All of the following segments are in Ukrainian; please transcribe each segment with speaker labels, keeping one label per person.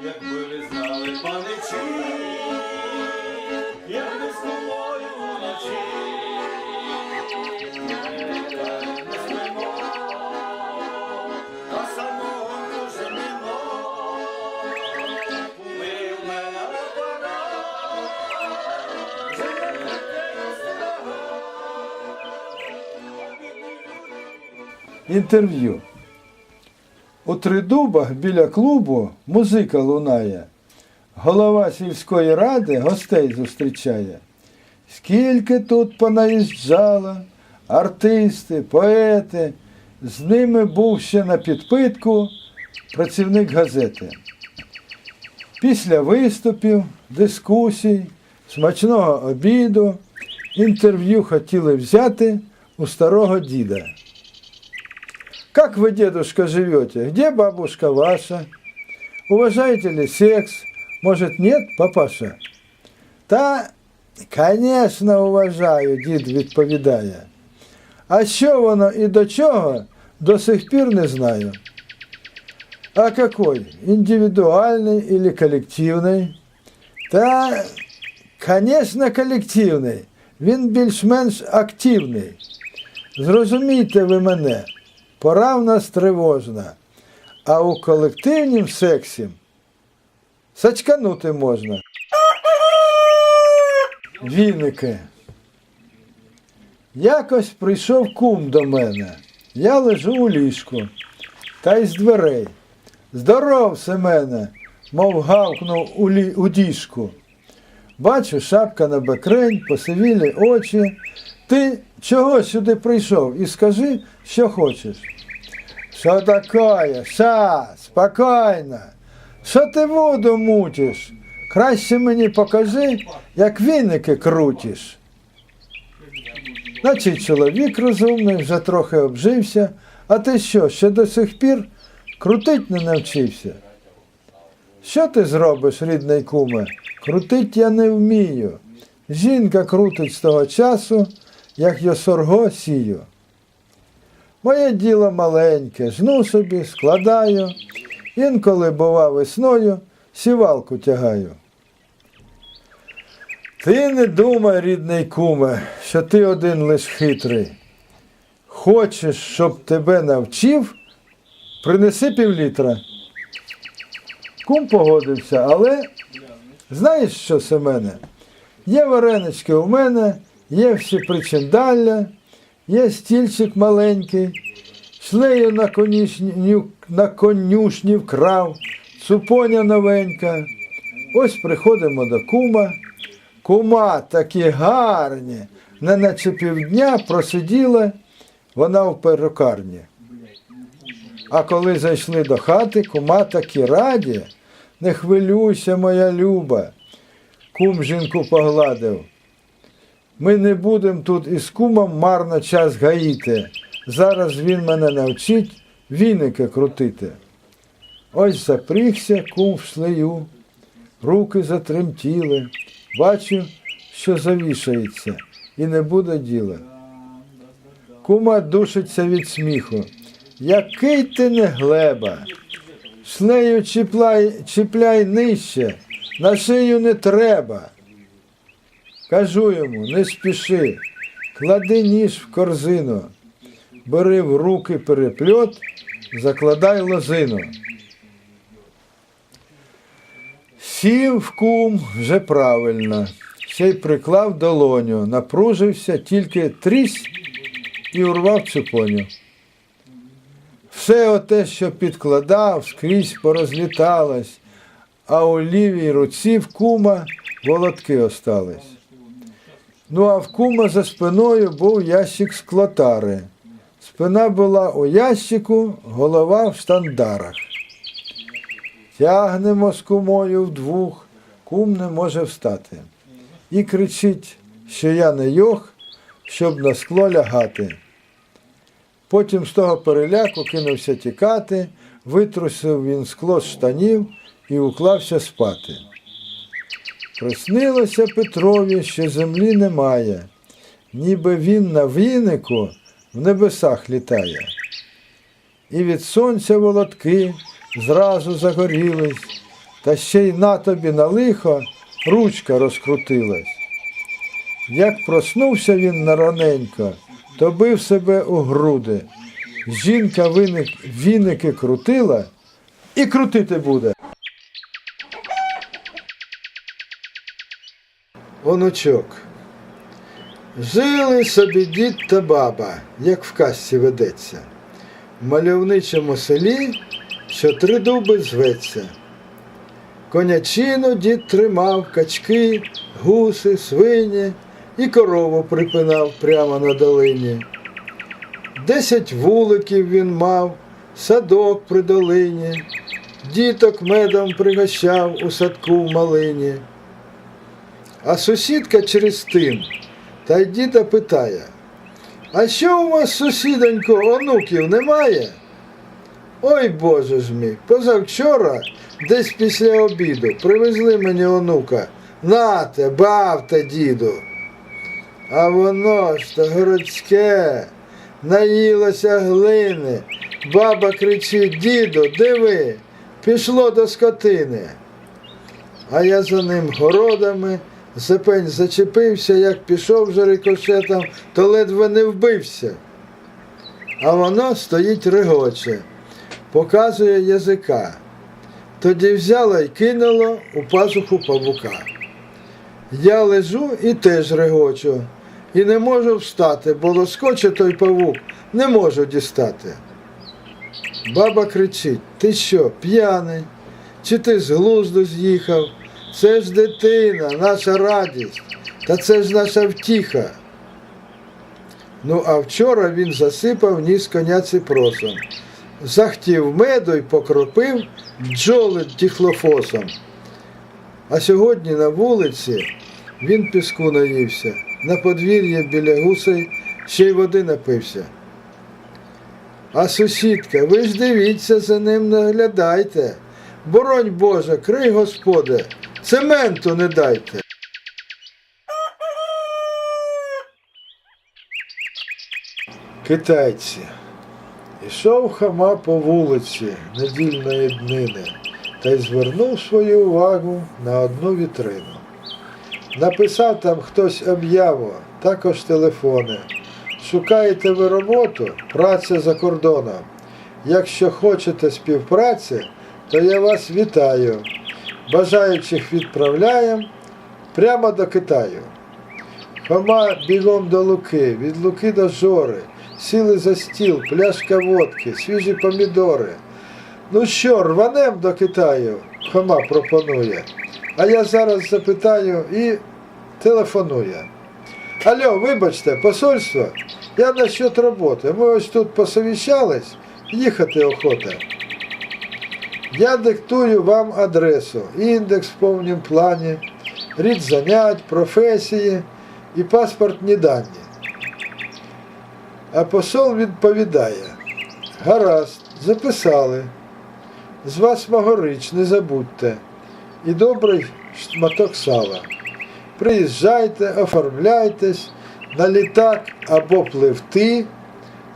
Speaker 1: якби ви знали паничі, як ми з тобою вночі. Не спимо, а самого мене
Speaker 2: Інтерв'ю. У Тридубах біля клубу музика лунає. Голова сільської ради гостей зустрічає. Скільки тут понаїжджало, артисти, поети. З ними був ще на підпитку працівник газети. Після виступів, дискусій, смачного обіду інтерв'ю хотіли взяти у старого діда. Как вы, дедушка, живете? Где бабушка ваша? Уважаете ли секс? Может, нет, папаша? Та, конечно, уважаю, дід відповідає. А що воно і до чого, до сих пір не знаю. А какой? Індивідуальний или колективний? Та, конечно, колективний. Він більш-менш активний. Зрозумійте ви мене, Пора в нас тривожна, а у колективнім сексі сачканути можна. Віники. Якось прийшов кум до мене. Я лежу у ліжку, та й з дверей. Здоров, Семене, мов гавкнув у, лі... у діжку. Бачу, шапка на бекрень, посивілі очі. Ти чого сюди прийшов і скажи, що хочеш. Що таке? Ша, спокійно. Що ти воду мутиш? Краще мені покажи, як віники крутиш. Значить, чоловік розумний, вже трохи обжився, а ти що, ще до сих пір крутить не навчився? Що ти зробиш, рідний куме? Крутить я не вмію. Жінка крутить з того часу, як я сорго сію. Моє діло маленьке, жну собі, складаю, інколи, бува, весною сівалку тягаю. Ти не думай, рідний куме, що ти один лиш хитрий. Хочеш, щоб тебе навчив, принеси півлітра. Кум погодився, але знаєш що, Семене? Є варенички у мене, є всі причиндалля, є стільчик маленький, шлею на конюшні, на конюшні вкрав, цупоня новенька. Ось приходимо до кума. Кума такі гарні, не наче півдня просиділа вона в перукарні. А коли зайшли до хати, кума такі раді, не хвилюйся, моя люба. Кум жінку погладив. Ми не будемо тут із кумом марно час гаїти. Зараз він мене навчить віники крутити. Ось запрігся кум в шлею, руки затремтіли. Бачу, що завішається, і не буде діла. Кума душиться від сміху. Який ти не глеба. Шлею чіпляй, чіпляй нижче, на шию не треба. Кажу йому, не спіши, клади ніж в корзину, бери в руки перепльот, закладай лозину. Сів в кум вже правильно, ще й приклав долоню, напружився тільки трісь і урвав цепоню. Все оте, що підкладав, скрізь порозліталось, а у лівій руці в кума волотки остались. Ну а в кума за спиною був ящик з клотари. Спина була у ящику, голова в штандарах. Тягнемо з кумою вдвох, кум не може встати. І кричить, що я не йох, щоб на скло лягати. Потім з того переляку кинувся тікати, витрусив він скло з штанів і уклався спати. Приснилося Петрові, що землі немає, ніби він на вінику в небесах літає. І від сонця волотки зразу загорілись, та ще й на тобі на лихо ручка розкрутилась. Як проснувся він нараненько, то бив себе у груди. Жінка віники крутила і крутити буде. Онучок. Жили собі дід та баба, як в казці ведеться. В мальовничому селі, що три дуби зветься. Конячину дід тримав, качки, гуси, свині і корову припинав прямо на долині. Десять вуликів він мав, садок при долині, діток медом пригощав у садку в малині. А сусідка через тин та й діда питає, а що у вас, сусідонько, онуків немає? Ой Боже ж мій, позавчора, десь після обіду, привезли мені онука. Нате, бавте, діду. А воно ж то городське, наїлося глини. Баба кричить, діду, диви, пішло до скотини. А я за ним городами, за пень зачепився, як пішов вже рикошетом, то ледве не вбився. А воно стоїть регоче, показує язика. Тоді взяло й кинуло у пазуху павука. Я лежу і теж регочу, і не можу встати, бо лоскоче той павук, не можу дістати. Баба кричить: ти що, п'яний? Чи ти з глузду з'їхав? Це ж дитина, наша радість, та це ж наша втіха. Ну, а вчора він засипав ніс коня ципросом, захтів меду й покропив бджоли діхлофосом. А сьогодні на вулиці він піску наївся, на подвір'ї біля гусей ще й води напився. А сусідка, ви ж дивіться за ним, наглядайте. Боронь Боже, крий Господи, цементу не дайте. Китайці. Ішов хама по вулиці недільної днини та й звернув свою увагу на одну вітрину. Написав там хтось об'яву, також телефони. Шукаєте ви роботу, праця за кордоном. Якщо хочете співпраці, то я вас вітаю. Бажаючих відправляємо прямо до Китаю. Хома бігом до Луки, від Луки до Жори, сіли за стіл, пляшка водки, свіжі помідори. Ну що, рванем до Китаю? Хома пропонує. А я зараз запитаю і телефонує. Алло, вибачте, посольство, я насчет роботи. Ми ось тут посовіщались, їхати охота. Я диктую вам адресу, індекс в повнім плані, рід занять, професії і паспортні дані. А посол відповідає: гаразд, записали. З вас Могорич, не забудьте. І добрий шматок сала. Приїжджайте, оформляйтесь на літак або пливти,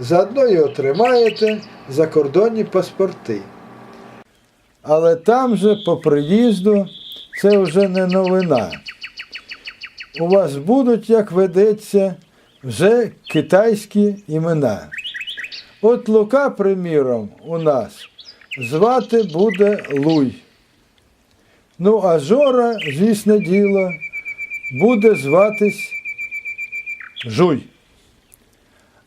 Speaker 2: заодно і отримаєте закордонні паспорти. Але там же по приїзду це вже не новина. У вас будуть, як ведеться, вже китайські імена. От Лука, приміром, у нас звати буде Луй. Ну, а Жора, звісне діло, буде зватись Жуй.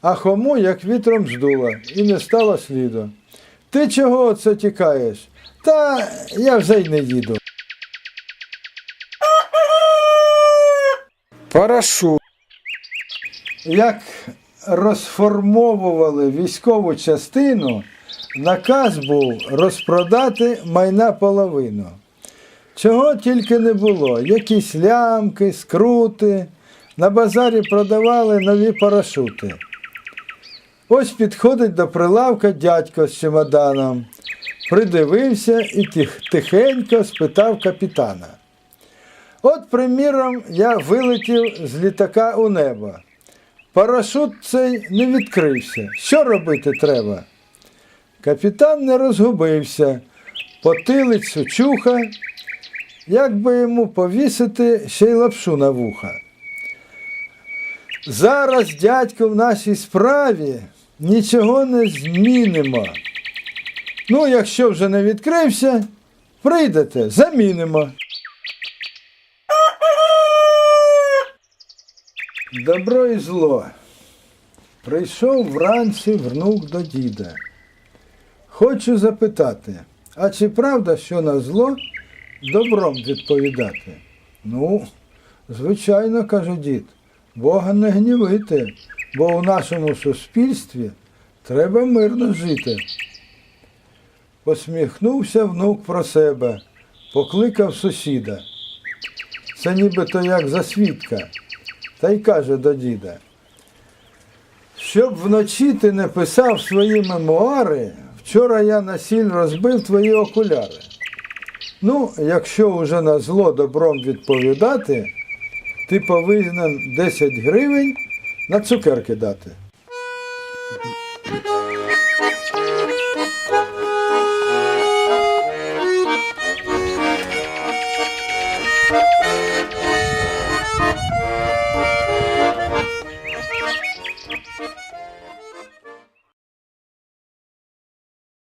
Speaker 2: А хому як вітром здуло, і не стало сліду. Ти чого оце тікаєш? Та я вже й не їду.
Speaker 3: Парашут.
Speaker 2: Як розформовували військову частину, наказ був розпродати майна половину. Чого тільки не було, якісь лямки, скрути, на базарі продавали нові парашути. Ось підходить до прилавка дядько з чемоданом, придивився і тих- тихенько спитав капітана. От, приміром, я вилетів з літака у небо. Парашут цей не відкрився. Що робити треба? Капітан не розгубився, потилицю чуха як би йому повісити ще й лапшу на вуха. Зараз, дядько, в нашій справі нічого не змінимо. Ну, якщо вже не відкрився, прийдете, замінимо. Добро і зло. Прийшов вранці внук до діда. Хочу запитати, а чи правда, що на зло добром відповідати? Ну, звичайно, каже дід, Бога не гнівити, бо у нашому суспільстві треба мирно жити. Посміхнувся внук про себе, покликав сусіда. Це нібито як засвідка, та й каже до діда. Щоб вночі ти не писав свої мемуари, вчора я на сіль розбив твої окуляри. Ну, якщо уже на зло добром відповідати, ти повинен 10 гривень на цукерки дати.